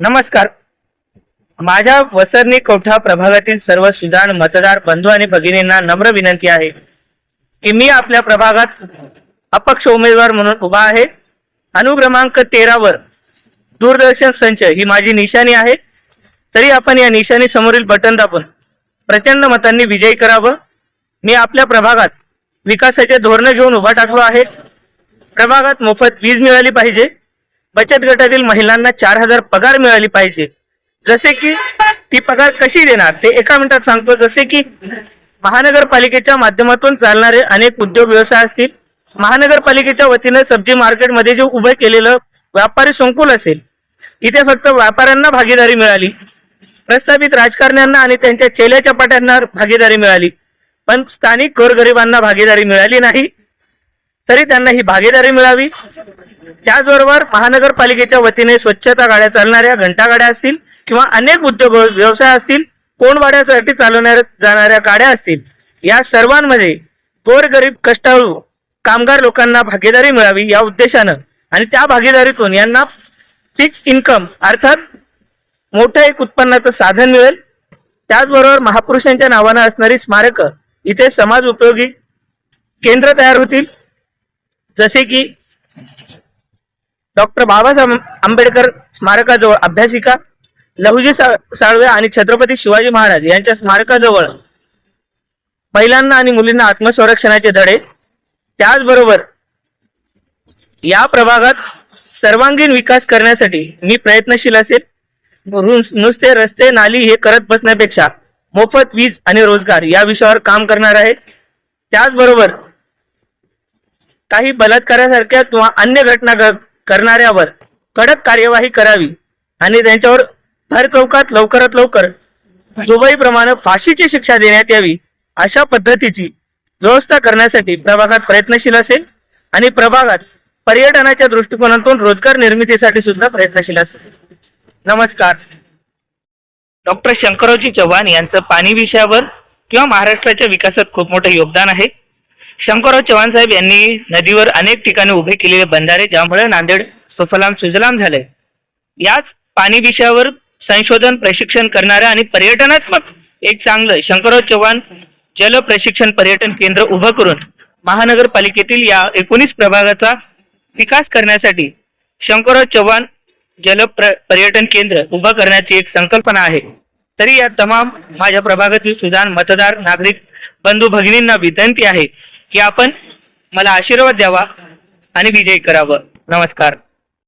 नमस्कार. माझ्या वसरणी कोठा प्रभागातील सर्व सुजाण मतदार बंधू आणि भगिनींना नम्र विनंती आहे की मी आपल्या प्रभागात अपक्ष उमेदवार म्हणून उभा आहे. अनुक्रमांक तेरावर दूरदर्शन संच ही माझी निशाणी आहे. तरी आपण या निशाणी समोरील बटन दाबून प्रचंड मतांनी विजयी करावं. मी आपल्या प्रभागात विकासाचे धोरणं घेऊन उभा टाकलो आहे. प्रभागात मोफत वीज मिळाली पाहिजे. बचत गटातील महिलांना चार हजार पगार मिळाली पाहिजे. जसे की ती पगार कशी देणार? ते एका मिनिटात सांगतो. जसे की महानगरपालिकेच्या माध्यमातून चालणारे अनेक उद्योग व्यवसाय असतील. महानगरपालिकेच्या वतीनं सब्जी मार्केटमध्ये जे उभे केलेलं व्यापारी संकुल असेल इथे फक्त व्यापाऱ्यांना भागीदारी मिळाली. प्रस्थापित राजकारण्यांना आणि त्यांच्या चेल्या चपाट्यांना भागीदारी मिळाली. पण स्थानिक गोरगरिबांना भागीदारी मिळाली नाही. तरी त्यांना ही भागीदारी मिळावी. त्याचबरोबर महानगरपालिकेच्या वतीने स्वच्छता गाड्या चालणाऱ्या घंटा गाड्या असतील किंवा अनेक उद्योग व्यवसाय असतील कोंडवाड्यासाठी चालवणाऱ्या जाणाऱ्या गाड्या असतील या सर्वांमध्ये गोरगरीब कष्टाळू कामगार लोकांना भागीदारी मिळावी या उद्देशानं आणि त्या भागीदारीतून यांना फिक्स इन्कम अर्थात मोठं एक उत्पन्नाचं साधन मिळेल. त्याचबरोबर महापुरुषांच्या नावानं असणारी स्मारकं इथे समाज उपयोगी केंद्र तयार होतील. जसे की डॉक्टर बाबासाहेब आंबेडकर स्मारकाजवळ अभ्यासिका लहुजी साळवे आणि छत्रपती शिवाजी महाराज यांच्या स्मारकाजवळ महिलांना आणि मुलींना आत्मसंरक्षणाचे धडे. त्याचबरोबर या प्रभागात सर्वांगीण विकास करण्यासाठी मी प्रयत्नशील असेल. नुसते रस्ते नाली हे करत बसण्यापेक्षा मोफत वीज आणि रोजगार या विषयावर काम करणार आहे. त्याचबरोबर काही बलात्कारासारख्या किंवा अन्य घटना करणाऱ्यावर कडक कार्यवाही करावी आणि त्यांच्यावर भर चौकात लवकरात लवकर दुबईप्रमाणे फाशीची शिक्षा देण्यात यावी अशा पद्धतीची व्यवस्था करण्यासाठी प्रभागात प्रयत्नशील असेल आणि प्रभागात पर्यटनाच्या दृष्टिकोनातून रोजगार निर्मितीसाठी सुद्धा प्रयत्नशील असेल. नमस्कार. डॉक्टर शंकररावजी चव्हाण यांचं पाणी विषयावर किंवा महाराष्ट्राच्या विकासात खूप मोठं योगदान आहे. शंकरराव चव्हाण साहेब यांनी नदीवर अनेक ठिकाणी उभे केलेले बंधारे ज्यामुळे नांदेड सुफलाम सुजलाम झाले. याच पाणी विषयावर संशोधन प्रशिक्षण करणाऱ्या आणि पर्यटनात्मक एक चांगलं शंकरराव चव्हाण जल प्रशिक्षण पर्यटन केंद्र उभं करून महानगरपालिकेतील या एकोणीस प्रभागाचा विकास करण्यासाठी शंकरराव चव्हाण जल प्र- पर्यटन केंद्र उभं करण्याची एक संकल्पना आहे. तरी या तमाम माझ्या प्रभागातील सुजाण मतदार नागरिक बंधू भगिनींना विनंती आहे की आपण मला आशीर्वाद द्यावा आणि विजयी करावं. नमस्कार.